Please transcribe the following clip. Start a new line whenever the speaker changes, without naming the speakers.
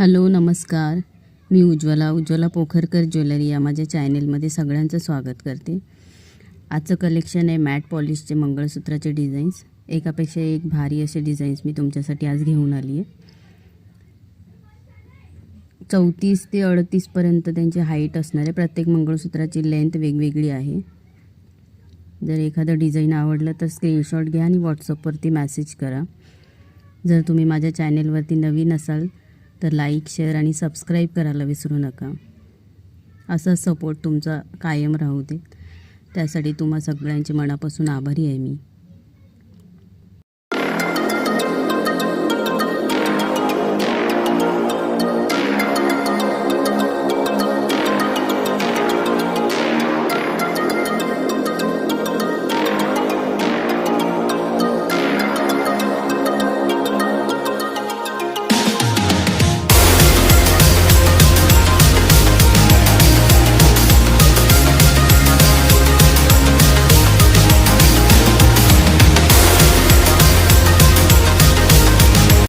Hello नमस्कार. मी Ujjwala Ujjwala Pokharkar jewellery या माझ्या चॅनेलमध्ये सगळ्यांचं स्वागत करते. आजचं कलेक्शन आहे मॅट पॉलिशचे मंगळसूत्राचे डिझाईन्स एकापेक्षा एक भारी असे डिझाईन्स मी तुमच्यासाठी आज घेऊन आली आहे. चौतीस ते अडतीसपर्यंत त्यांची हाईट असणार आहे. प्रत्येक मंगळसूत्राची लेंथ वेगवेगळी आहे. जर एखादं डिझाईन आवडलं तर स्क्रीनशॉट घ्या आणि व्हॉट्सअपवरती मॅसेज करा. जर तुम्ही माझ्या चॅनेलवरती नवीन असाल तर लाईक शेअर आणि सबस्क्राईब करायला विसरू नका. असा सपोर्ट तुमचा कायम राहू दे. त्यासाठी तुम्हा सगळ्यांचे मनापासून आभारी आहे मी.